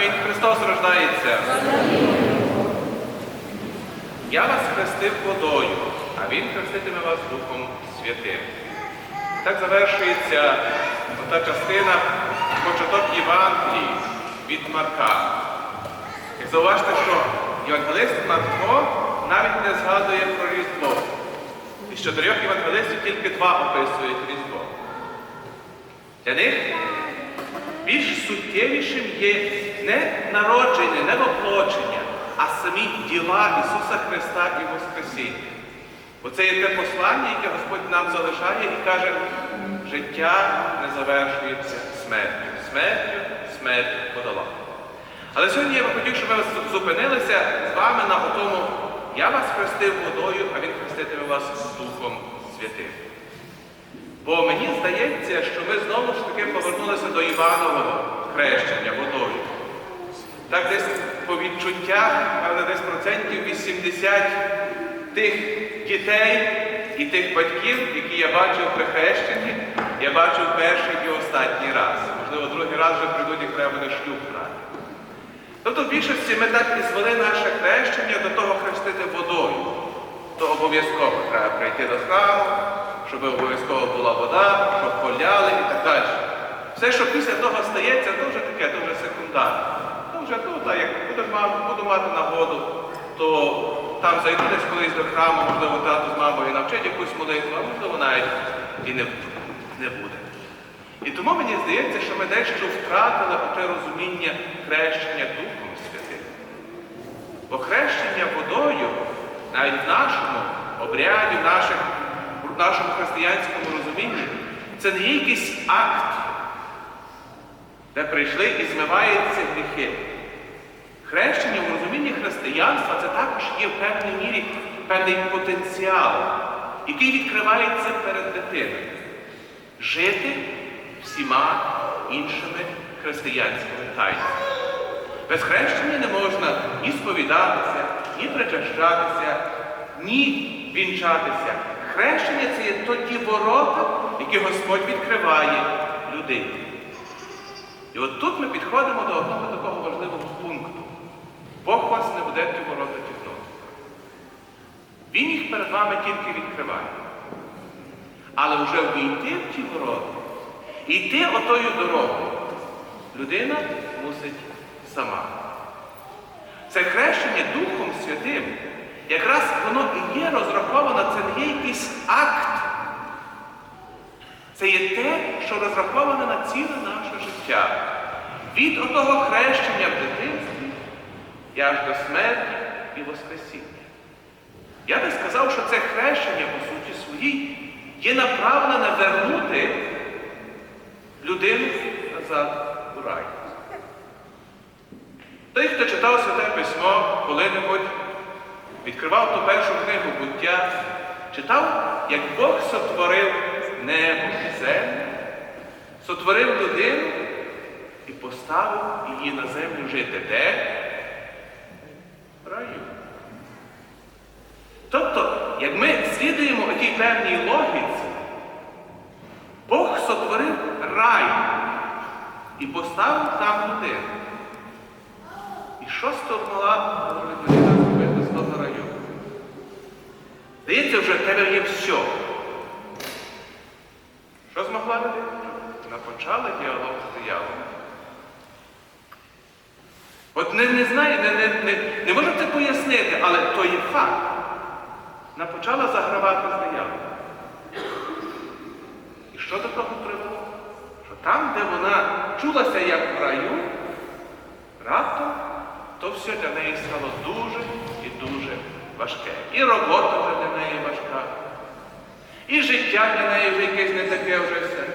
Амінь. Христос рождається. Я вас хрестив водою, а Він хреститиме вас Духом Святим. Так завершується та частина початок Євангелії від Марка. Як зауважте, що Євангелист Марко навіть не згадує про Різдво. Із чотирьох євангелистів тільки два описують Різдво. Для них суттєвішим є не народження, не воплочення, а самі діла Ісуса Христа і Воскресіння. Бо це є те послання, яке Господь нам залишає і каже, життя не завершується смертю. Смертю, смерть подала. Але сьогодні я би хотів, щоб ми зупинилися з вами на тому, я вас хрестив водою, а Він хреститиме вас Духом Святим. Бо мені здається, що ми знову ж таки повернулися до Іванового хрещення водою. Так десь по відчуттях, але десь процентів 80 тих дітей і тих батьків, які я бачив при хрещенні, я бачив перший і останній раз. Можливо, другий раз вже прийдуть, як треба буде шлюб брати. Тобто в більшості ми так і звели наше хрещення до того хрестити водою. То обов'язково треба прийти до храму, щоб обов'язково була вода, щоб поляли і так далі. Все, що після того стається, то вже таке, то вже секундарне. То вже так, як буду, мати- нагоду, то там зайду колись до храму, можливо, тато з мамою навчить якусь молитву, а можливо навіть і не, не буде. І тому мені здається, що ми дещо втратили оте розуміння хрещення Духом Святим. Бо хрещення водою, навіть в нашому обряді, в, наших, в нашому християнському розумінні, це не якийсь акт, де прийшли і змиваються гріхи. Хрещення в розумінні християнства це також є в певній мірі певний потенціал, який відкривається перед дитиною. Жити всіма іншими християнськими тайнами. Без хрещення не можна ні сповідатися, ні причащатися, ні вінчатися. Хрещення це є тоді ворота, які Господь відкриває людині. І от тут ми підходимо до одного такого важливого пункту. Бог вас не буде ворота тягнути. Він їх перед вами тільки відкриває. Але вже війти в ті ворота, йти отою дорогою, людина мусить сама. Це хрещення Духом Святим, якраз воно і є розраховано, це не є якийсь акт. Це є те, що розраховане на ціле наше життя. Від отого хрещення в дитинстві і аж до смерті і Воскресіння. Я би сказав, що це хрещення, по суті своїй, є направлене вернути людину назад у рай. Той, хто читав Святе Письмо коли-небудь, відкривав ту першу книгу буття, читав, як Бог сотворив небо і землю, сотворив людину і поставив її на землю жити де? В раю. Тобто, як ми слідуємо отій певній логіці, Бог сотворив рай і поставив там людину. І що стогнала людина зробити з того раю? Здається, вже в тебе є все. Що змогла людина? Вона почала діалог з дияволом. От не, не знаю, не, не, не, не можу це пояснити, але то є факт. Вона почала загравати з дияволом. І що до того привело? Що там, де вона чулася як в раю, раптом то все для неї стало дуже і дуже важке. І робота вже для неї важка, і життя для неї вже якесь не таке вже все.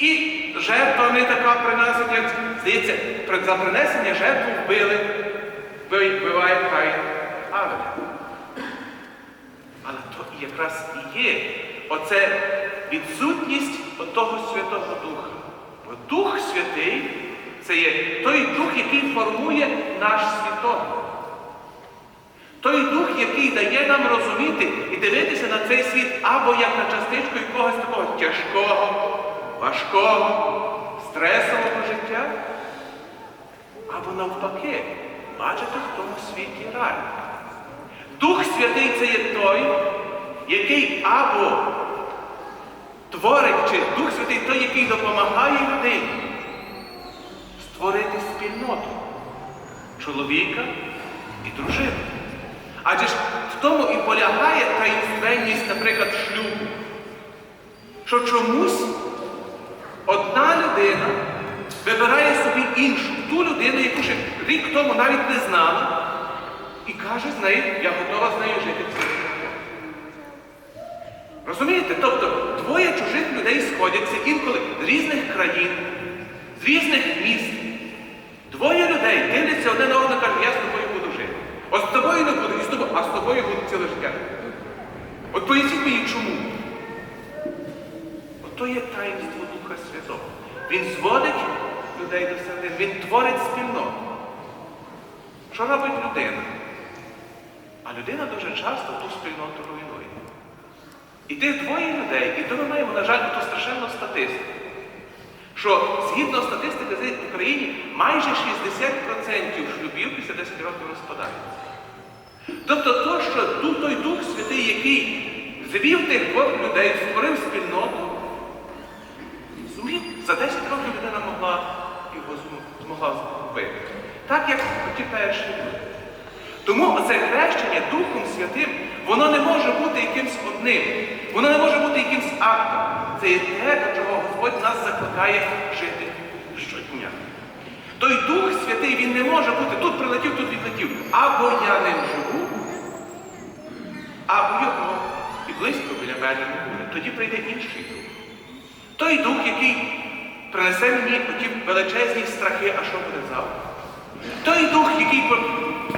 І жертва не така приносить, як здається, за принесення жертву вбили, вбиває Каїн Авеля. Але то якраз і є оце відсутність отого Святого Духа. Бо Дух Святий це є той дух, який формує наш світогляд. Той дух, який дає нам розуміти і дивитися на цей світ або як на частичку якогось такого тяжкого, важкого, стресового життя, або навпаки, бачити в тому світі рай. Дух Святий це є той, який або творить, чи Дух Святий той, який допомагає людині створити спільноту чоловіка і дружину. Адже ж в тому і полягає таїнственність, наприклад, шлюбу. Що чомусь одна людина вибирає собі іншу, ту людину, яку ще рік тому навіть не знала, і каже з нею, я готова з нею жити все життя. Розумієте? Тобто двоє чужих людей сходяться інколи з різних країн, з різних міст. Двоє людей дивляться один на одного кажуть, я з тобою буду жити. От з тобою не буду, і з тобою, а з тобою буду ціле життя. От поясніть мені чому. От то є таїнство Духа Святого. Він зводить людей до середини, він творить спільноту. Що робить людина? А людина дуже часто ту спільноту руйнує. І тих двоє людей, і то ми маємо, на жаль, ту страшенну статистику, що згідно статистики в Україні майже 60% шлюбів після 10 років розпадаються. Тобто то, що той Дух Святий, який звів тих двох людей, створив спільноту, за 10 років людина могла його змогла вбити. Так як ті перші люди. Тому оце хрещення Духом Святим, воно не може бути якимсь одним, воно не може бути якимсь актом. Це є те, до чого Господь нас закликає жити щодня. Той Дух Святий, він не може бути тут прилетів, тут відлетів. Або я ним живу, або його і близько біля мене не буде. Тоді прийде інший дух. Той дух, який принесе мені оті величезні страхи, а що буде завтра. Той дух, який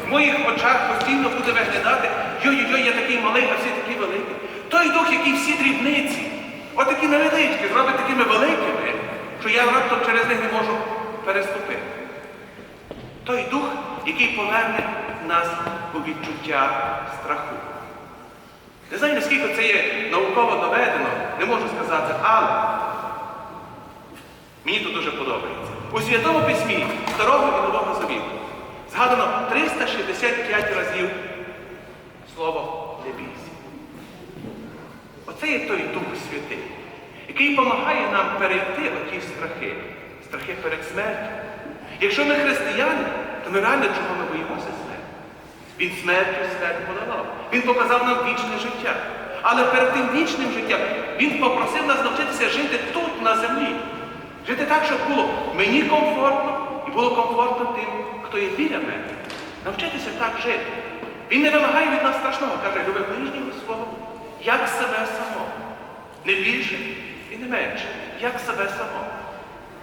в моїх очах постійно буде виглядати, йой-йой, я такий малий, а всі такі великі. Той дух, який всі дрібниці, отакі невеличкі, зробить такими великими, що я раптом через них не можу переступити. Той дух, який поверне нас у відчуття страху. Не знаю, наскільки це є науково доведено, не можу сказати, але мені тут дуже подобається. У Святому Письмі Старого і Нового Завіту згадано 365 разів слово не бійся. Оце є той Дух Святий, який допомагає нам перейти оті страхи, страхи перед смертю. Якщо ми християни, то ми реально чого ми боїмося смерті. Він смертю смерть подолав. Він показав нам вічне життя. Але перед тим вічним життям Він попросив нас навчитися жити тут, на землі. Жити так, щоб було мені комфортно і було комфортно тим, хто є біля мене. Навчитися так жити. Він не вимагає від нас страшного, каже, люби ближнього свого, як себе самого. Не більше і не менше, як себе самого.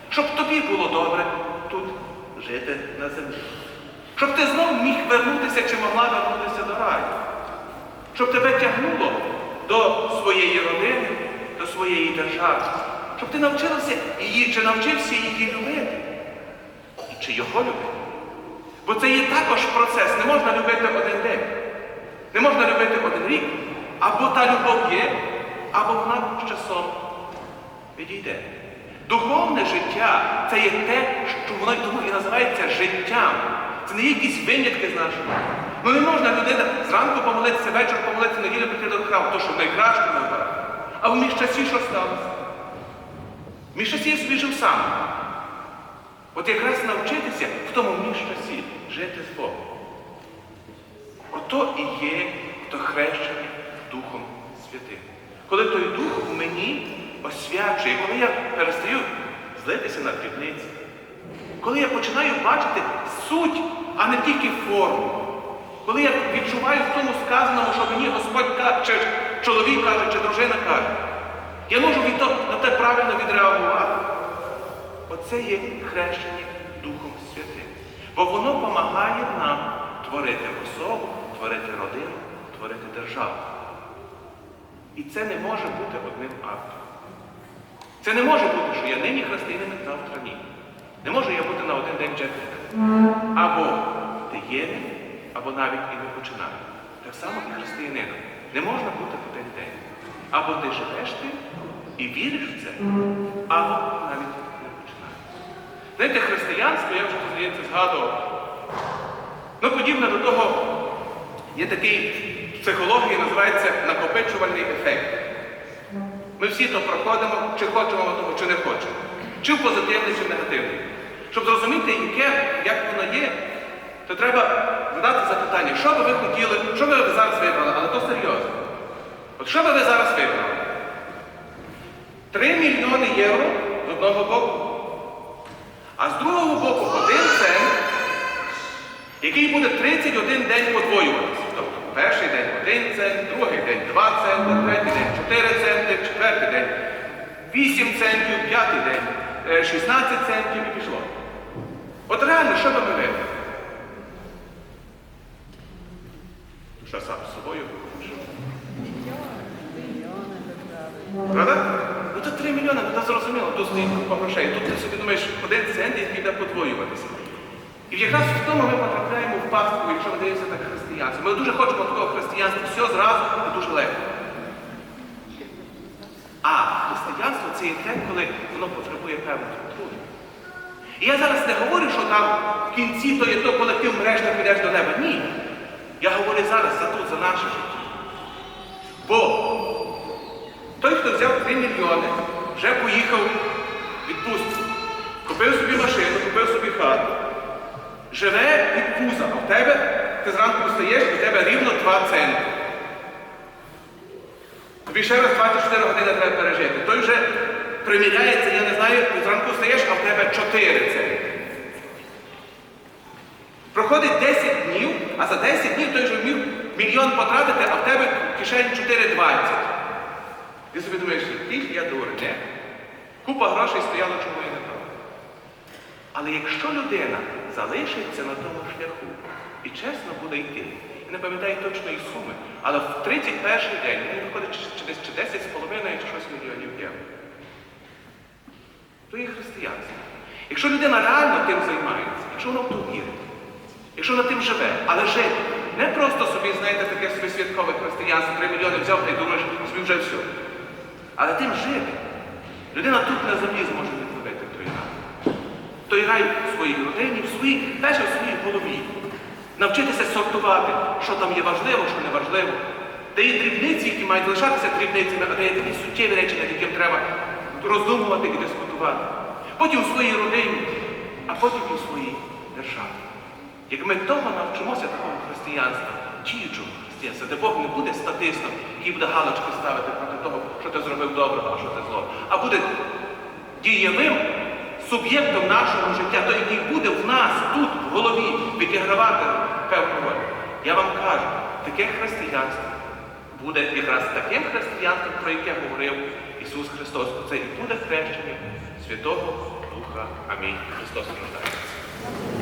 Щоб тобі було добре тут жити на землі. Щоб ти знов міг вернутися чи могла вернутися до раю. Щоб тебе тягнуло до своєї родини, до своєї держави. Щоб ти навчилася її, чи навчився її любити. І чи його любити. Бо це є також процес. Не можна любити один день. Не можна любити один рік. Або та любов є, або вона з часом відійде. Духовне життя це є те, що воно тому і називається життям. Це не є якісь винятки з нашого. Ну не можна людина зранку помолитися, вечір помолитися, неділю прийти до храму, то що найкраще вибирає. А в міжчасі що сталося? Міжчасі я собі сам. От якраз навчитися в тому міжчасі жити з Богом. Ото і є то хрещення Духом Святим. Коли той Дух в мені освячує, коли я перестаю злитися на дрібниці, коли я починаю бачити суть, а не тільки форму, коли я відчуваю в тому сказаному, що мені Господь каже, чи чоловік каже, чи дружина каже, я можу від того, на те правильно відреагувати. Оце є хрещення Духом Святим. Бо воно допомагає нам творити особу, творити родину, творити державу. І це не може бути одним актом. Це не може бути, що я нині християнин, завтра ні. Не можу я бути на один день джетлінгом. Або ти є або навіть і не починає. Так само і християнином. Не можна бути в один день. Або ти живеш тим і віриш в це, або навіть не починаєш. Знаєте, християнство, я вже здається, згадував. Ну, подібне до того, є такий в психології, називається накопичувальний ефект. Ми всі то проходимо, чи хочемо того, чи не хочемо. Чи в позитивний, чи в негативний. Щоб зрозуміти, яке, як воно є, то треба задати запитання, що би ви хотіли, що би ви зараз вибрали, але то серйозно. От що би ви зараз вибрали? 3 мільйони євро з одного боку, а з другого боку один цент, який буде 31 день подвоюватися. Тобто перший день 1 цент, другий день 2 центи, третій день 4 центи, четвертий день 8 центів, п'ятий день е, 16 центів і пішло. От реально, що би ми вибрали? Що сам з собою? Правда? Ну то 3 мільйони, ну то зрозуміло, тут стоїть купа грошей. Тут ти собі думаєш, один цент який піде подвоюватися. І якраз в тому ми потрапляємо в пастку, якщо ми дивимося так християнство. Ми дуже хочемо такого християнства, все зразу і дуже легко. А християнство це є те, коли воно потребує певних труду. І я зараз не говорю, що там в кінці то є то, коли ти вмреш, ти підеш до неба. Ні. Я говорю зараз за тут, за наше життя. Бо той, хто взяв 3 мільйони, вже поїхав відпустку. Купив собі машину, купив собі хату. Живе від пуза, а в тебе ти зранку встаєш, в тебе рівно 2 центи. Тобі ще раз 24 години треба пережити. Той вже приміряється, я не знаю, ти зранку встаєш, а в тебе 4 центи. Проходить 10 днів, а за 10 днів той вже вмів мільйон потратити, а в тебе в кишені 4,20. Ти собі думаєш, який я дурень. Купа грошей стояла, чому я не брав. Але якщо людина залишиться на тому шляху і чесно буде йти, я не пам'ятаю точної суми, але в 31 день він виходить чи, чи, чи 10 з половиною, чи щось мільйонів євро. То є християнство. Якщо людина реально тим займається, якщо вона в то вірить, якщо вона тим живе, але жити, не просто собі, знаєте, таке собі святкове християнство, 3 мільйони взяв та й думаєш, собі вже все. Але тим жити. Людина тут на землі зможе відновити той рай. Той рай в своїй родині, в своїй, перше в своїй голові. Навчитися сортувати, що там є важливо, що не важливо. Де є дрібниці, які мають залишатися дрібницями, а де є такі суттєві речі, над яким треба роздумувати і дискутувати. Потім в своїй родині, а потім і в своїй державі. Як ми того навчимося такого християнства, діючого християнства, де Бог не буде статистом, який буде галочки ставити проти того, що ти зробив доброго, а що ти зло, а буде дієвим суб'єктом нашого життя, той, який буде в нас тут, в голові, відігравати певну роль. Я вам кажу, таке християнство буде якраз таким християнством, про яке говорив Ісус Христос. Це і буде хрещення Святого Духа. Амінь. Христос рождається.